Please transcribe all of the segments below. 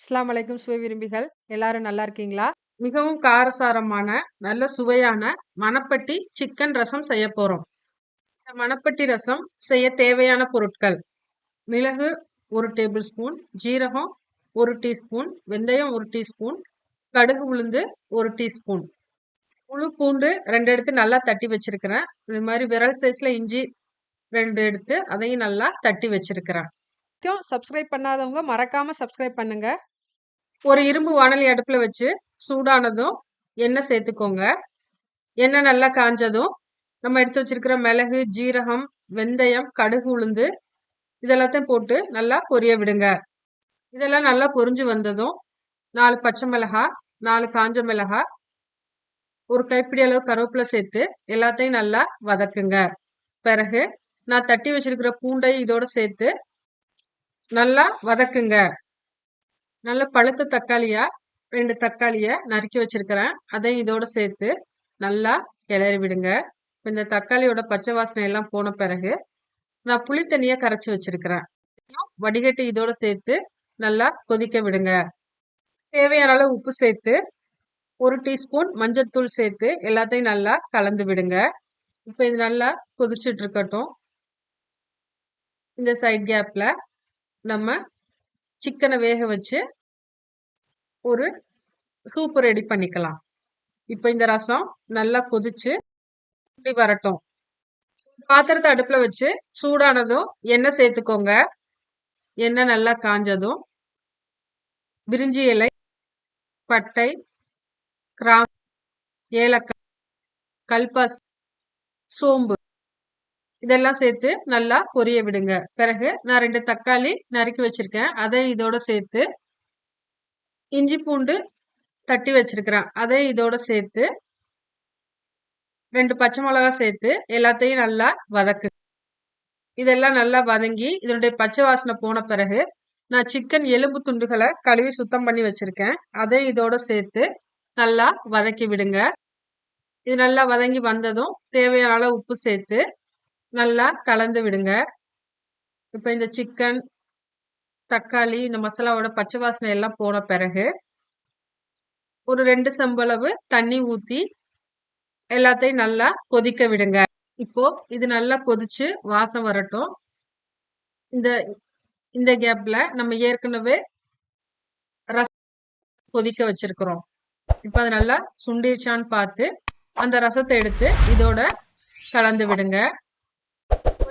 இஸ்லாம் அலைக்கும் சுவை விரும்பிகள் எல்லாரும் நல்லா இருக்கீங்களா? மிகவும் காரசாரமான, நல்ல சுவையான மணப்பட்டி சிக்கன் ரசம் செய்ய போறோம். இந்த மணப்பட்டி ரசம் செய்ய தேவையான பொருட்கள்: மிளகு ஒரு டேபிள் ஸ்பூன், ஜீரகம் ஒரு டீஸ்பூன், வெந்தயம் ஒரு டீஸ்பூன், கடுகு உளுந்து ஒரு டீஸ்பூன். முழு பூண்டு ரெண்டு எடுத்து நல்லா தட்டி வச்சிருக்கிறேன். இது மாதிரி விரல் சைஸ்ல இஞ்சி ரெண்டு எடுத்து அதையும் நல்லா தட்டி வச்சிருக்கிறேன். வரைக்கும் சப்ஸ்கிரைப் பண்ணாதவங்க மறக்காம சப்ஸ்கிரைப் பண்ணுங்க. ஒரு இரும்பு வானலி அடுப்பில் வச்சு சூடானதும் எண்ணெய் சேர்த்துக்கோங்க. எண்ணெய் நல்லா காஞ்சதும் நம்ம எடுத்து வச்சிருக்கிற மிளகு, ஜீரகம், வெந்தயம், கடுகு உளுந்து இதெல்லாத்தையும் போட்டு நல்லா பொரிய விடுங்க. இதெல்லாம் நல்லா பொரிஞ்சு வந்ததும் நாலு பச்சை மிளகா நாலு காஞ்ச மிளகா ஒரு கைப்பிடி அளவு கருவேப்பிலை சேர்த்து எல்லாத்தையும் நல்லா வதக்குங்க. பிறகு நான் தட்டி வச்சிருக்கிற பூண்டை இதோட சேர்த்து நல்லா வதக்குங்க. நல்ல பழுத்த தக்காளியா ரெண்டு தக்காளிய நறுக்கி வச்சிருக்கிறேன். அதையும் இதோட சேர்த்து நல்லா கிளறி விடுங்க. இந்த தக்காளியோட பச்சை வாசனை எல்லாம் போன பிறகு நான் புளி தண்ணியை கரைச்சி வச்சிருக்கிறேன். வடிகட்டி இதோட சேர்த்து நல்லா கொதிக்க விடுங்க. தேவையான அளவு உப்பு சேர்த்து ஒரு டீஸ்பூன் மஞ்சள்தூள் சேர்த்து எல்லாத்தையும் நல்லா கலந்து விடுங்க. இப்போ இது நல்லா கொதிச்சிட்டு இருக்கட்டும். இந்த சைட் கேப்பில் நம்ம சிக்கனை வேக வச்சு ஒரு சூப் ரெடி பண்ணிக்கலாம். இப்போ இந்த ரசம் நல்லா கொதிச்சு சுண்டி வரட்டும். பாத்திரத்தை அடுப்பில் வச்சு சூடானதும் எண்ணெய் சேர்த்துக்கோங்க. எண்ணெய் நல்லா காஞ்சதும் பிரிஞ்சி இலை, பட்டை, கிராம் ஏலக்காய், கல்பாஸ் சோம்பு இதெல்லாம் சேர்த்து நல்லா பொரிய விடுங்க. பிறகு நான் ரெண்டு தக்காளி நறுக்கி வச்சிருக்கேன். அதை இதோட சேர்த்து இஞ்சி பூண்டு தட்டி வச்சிருக்கிறேன். அதை இதோட சேர்த்து ரெண்டு பச்சை மிளகா சேர்த்து எல்லாத்தையும் நல்லா வதக்கு. இதெல்லாம் நல்லா வதங்கி இதனுடைய பச்சை வாசனை போன பிறகு நான் சிக்கன் எலும்பு துண்டுகளை கழுவி சுத்தம் பண்ணி வச்சிருக்கேன். அதை இதோட சேர்த்து நல்லா வதக்கி விடுங்க. இது நல்லா வதங்கி வந்ததும் தேவையான அளவு உப்பு சேர்த்து நல்லா கலந்து விடுங்க. இப்போ இந்த சிக்கன், தக்காளி, இந்த மசாலாவோட பச்சை வாசனை எல்லாம் போன பிறகு ஒரு ரெண்டு செம்பளவு தண்ணி ஊற்றி எல்லாத்தையும் நல்லா கொதிக்க விடுங்க. இப்போ இது நல்லா கொதிச்சு வாசம் வரட்டும். இந்த இந்த கேப்ல நம்ம ஏற்கனவே ரசம் கொதிக்க வச்சிருக்கிறோம். இப்போ அது நல்லா சுண்டிருச்சான்னு பார்த்து அந்த ரசத்தை எடுத்து இதோட கலந்து விடுங்க.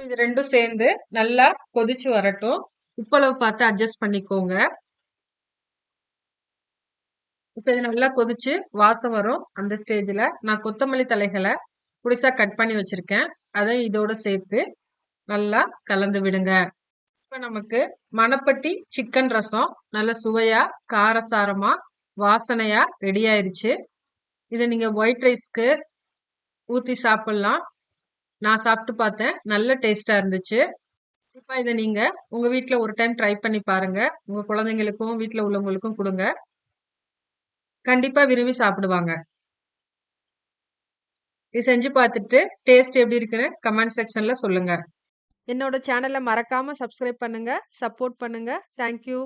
இது ரெண்டும் சேர்ந்து நல்லா கொதிச்சு வரட்டும். உப்பளவு பார்த்து அட்ஜஸ்ட் பண்ணிக்கோங்க. இப்ப இது நல்லா கொதிச்சு வாசம் வரும். அந்த ஸ்டேஜ்ல நான் கொத்தமல்லி தலைகளை புடிசா கட் பண்ணி வச்சிருக்கேன். அதை இதோட சேர்த்து நல்லா கலந்து விடுங்க. இப்ப நமக்கு மணப்பட்டி சிக்கன் ரசம் நல்ல சுவையா, காரசாரமா, வாசனையா ரெடி ஆயிருச்சு. இதை நீங்க ஒயிட் ரைஸ்க்கு ஊத்தி சாப்பிடலாம். நான் சாப்பிட்டு பார்த்தேன். நல்ல டேஸ்டா இருந்துச்சு. கண்டிப்பா இதை நீங்க உங்க வீட்டுல ஒரு டைம் ட்ரை பண்ணி பாருங்க. உங்க குழந்தைங்களுக்கும், வீட்டுல உள்ளவங்களுக்கும் கொடுங்க கண்டிப்பா விரும்பி சாப்பிடுவாங்க. இது செஞ்சு பார்த்துட்டு டேஸ்ட் எப்படி இருக்குன்னு கமெண்ட் செக்ஷன்ல சொல்லுங்க. என்னோட சேனலை மறக்காம சப்ஸ்கிரைப் பண்ணுங்க. சப்போர்ட் பண்ணுங்க. Thank you.